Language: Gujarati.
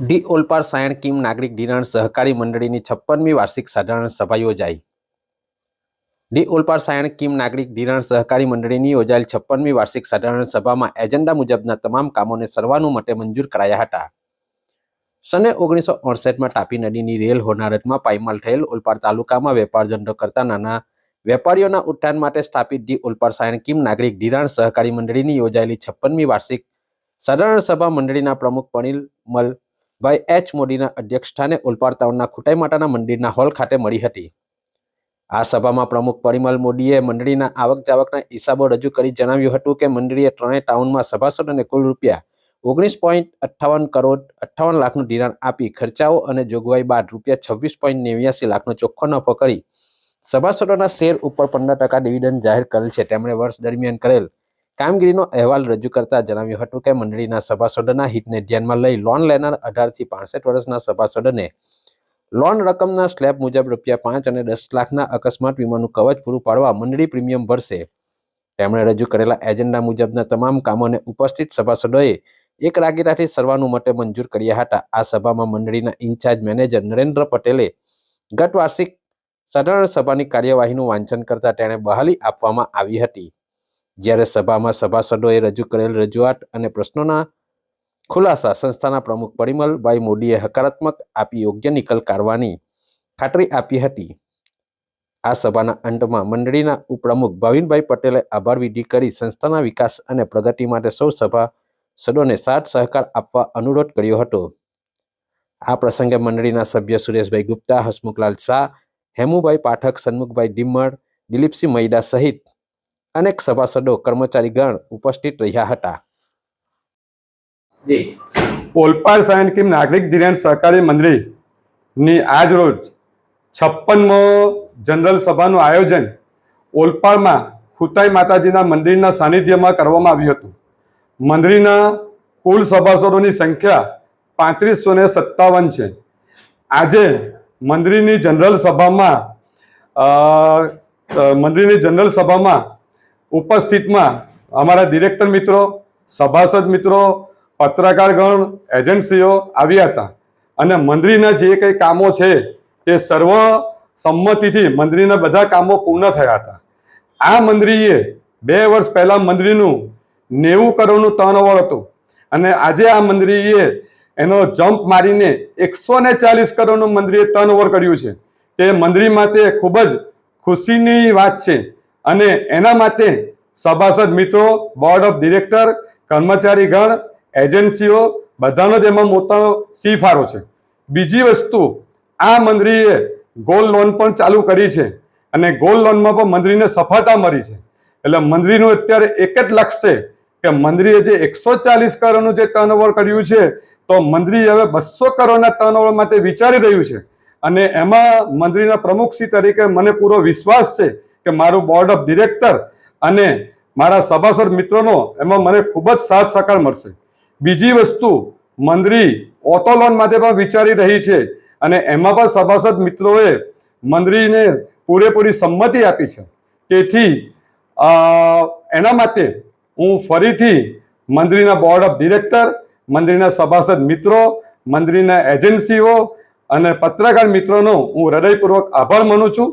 ડી ઓલપાડ સાયણ કિમ નાગરિક ધિરાણ સહકારી મંડળીની છપ્પનમી વાર્ષિક સાધારણ સભા યોજાઈ. ડી ઓલપાર સાયણ કિમ નાગરિક ધિરાણ સહકારી મંડળીની યોજાયેલ છપ્પનમી વાર્ષિક સાધારણ સભામાં એજન્ડા મુજબના તમામ કામોને સર્વાનુમતે મંજૂર કરાયા હતા. સને ઓગણીસો અડસઠમાં તાપી નદીની રેલ હોનારતમાં પાયમાલ થયેલ ઓલપાર તાલુકામાં વેપાર ધંધો કરતા નાના વેપારીઓના ઉત્થાન માટે સ્થાપિત ડી ઓલપાર સાયણ કિમ નાગરિક ધિરાણ સહકારી મંડળીની યોજાયેલી છપ્પનમી વાર્ષિક સાધારણ સભા મંડળીના પ્રમુખ પણિલમલ ભાઈ એચ મોદીના અધ્યક્ષસ્થાને ઓલપાડ તાઉનના ખુટાઈ માતાના મંદિરના હોલ ખાતે મળી હતી. આ સભામાં પ્રમુખ પરિમલ મોદીએ મંડળીના આવક જાવકના હિસાબો રજૂ કરી જણાવ્યું હતું કે મંડળીએ ત્રણેય ટાઉનમાં સભાસદોને કુલ રૂપિયા ઓગણીસ પોઈન્ટ અઠ્ઠાવન કરોડ અઠ્ઠાવન લાખનું ધિરાણ આપી ખર્ચાઓ અને જોગવાઈ બાદ રૂપિયા છવ્વીસ પોઈન્ટ નેવ્યાસી લાખનો ચોખ્ખો નફો કરી સભાસદોના શેર ઉપર પંદર ટકા ડિવિડન્ડ જાહેર કરેલ છે. તેમણે વર્ષ દરમિયાન કરેલ કામગીરીનો અહેવાલ રજૂ કરતા જણાવ્યું હતું કે મંડળીના સભાસદોના હિતને ધ્યાનમાં લઈ લોન લેનાર અઢારથી પાસઠ વર્ષના સભાસદોને લોન રકમના સ્લેબ મુજબ રૂપિયા પાંચ અને દસ લાખના અકસ્માત વીમાનું કવચ પૂરું પાડવા મંડળી પ્રીમિયમ ભરશે. તેમણે રજૂ કરેલા એજન્ડા મુજબના તમામ કામોને ઉપસ્થિત સભાસદોએ એક રાગીરાથી સર્વાનુમતે મંજૂર કર્યા હતા. આ સભામાં મંડળીના ઇન્ચાર્જ મેનેજર નરેન્દ્ર પટેલે ગત વાર્ષિક સાધારણ સભાની કાર્યવાહીનું વાંચન કરતા તેણે બહાલી આપવામાં આવી હતી. જ્યારે સભામાં સભાસદોએ રજૂ કરેલ રજૂઆત અને પ્રશ્નોના ખુલાસા સંસ્થાના પ્રમુખ પરિમલભાઈ મોદીએ હકારાત્મક આપી યોગ્ય નિકલ કાઢવાની ખાતરી આપી હતી. આ સભાના અંતમાં મંડળીના ઉપપ્રમુખ ભાવિનભાઈ પટેલે આભાર વિધિ કરી સંસ્થાના વિકાસ અને પ્રગતિ માટે સૌ સભાસદોને સાથ સહકાર આપવા અનુરોધ કર્યો હતો. આ પ્રસંગે મંડળીના સભ્ય સુરેશભાઈ ગુપ્તા, હસમુખલાલ શાહ, હેમુભાઈ પાઠક, સન્મુખભાઈ ડિમ્મર દિલીપસિંહ મૈડા સહિત અનેક સભાસદો કર્મચારીગણ ઉપસ્થિત રહ્યા હતા. ઓલપાડ સાયન કિમ નાગરિક ધિરાણ સહકારી મંડળીની આજ રોજ છપ્પનમો જનરલ સભાનું આયોજન ઓલપાડમાં ખુતાઈ માતાજીના મંદિરના સાનિધ્યમાં કરવામાં આવ્યું હતું. મંદિરના કુલ સભાસદોની સંખ્યા પાંત્રીસો ને સત્તાવન છે. આજે મંદિરની જનરલ સભામાં અ, અ, જનરલ સભામાં ઉપસ્થિતમાં અમારા ડિરેક્ટર મિત્રો, સભાસદ મિત્રો, પત્રકારગણ એજન્સીઓ આવ્યા હતા. અને મંડળીના જે કંઈ કામો છે, તે સર્વ સંમતિથી મંડળીના બધા કામો પૂર્ણ થયા હતા. આ મંડળીએ બે વર્ષ પહેલાં મંડળીનું નેવું કરોડનું ટર્નઓવર હતું. અને આજે આ મંડળીએ એનો જમ્પ મારીને એકસો ને ચાલીસ કરોડનું મંડળીએ ટર્નઓવર કર્યું છે. તે મંડળી માટે ખૂબ જ ખુશીની વાત છે. અને એના માટે સભાસદ મિત્રો બોર્ડ ઓફ ડિરેક્ટર કર્મચારીગણ એજન્સીઓ બધાનો જ એમાં મોટો સી છે. બીજી વસ્તુ, આ મંત્રીએ ગોલ્ડ લોન પણ ચાલુ કરી છે અને ગોલ્ડ લોનમાં પણ મંત્રીને સફળતા મળી છે. એટલે મંત્રીનું અત્યારે એક જ લક્ષ્ય છે કે મંત્રીએ જે એકસો ચાલીસ કરોડનું જે ટર્નઓવર કર્યું છે, તો મંત્રી હવે બસો કરોડના ટર્નઓવર માટે વિચારી રહ્યું છે. અને એમાં મંત્રીના પ્રમુખશ્રી તરીકે મને પૂરો વિશ્વાસ છે કે મારું બોર્ડ ઓફ ડિરેક્ટર અને મારા સભાસદ મિત્રોનો એમાં મને ખૂબ જ સાથ સહકાર મળશે. બીજી વસ્તુ મંડળી ઓટો લોન માટે પણ વિચારી રહી છે અને એમાં પણ સભાસદ મિત્રોએ મંડળીને પૂરેપૂરી સંમતિ આપી છે. તેથી એના માટે હું ફરીથી મંડળીના બોર્ડ ઓફ ડિરેક્ટર મંદિરના સભાસદ મિત્રો મંદિરના એજન્સીઓ અને પત્રકાર મિત્રોનો હું હૃદયપૂર્વક આભાર માનું છું.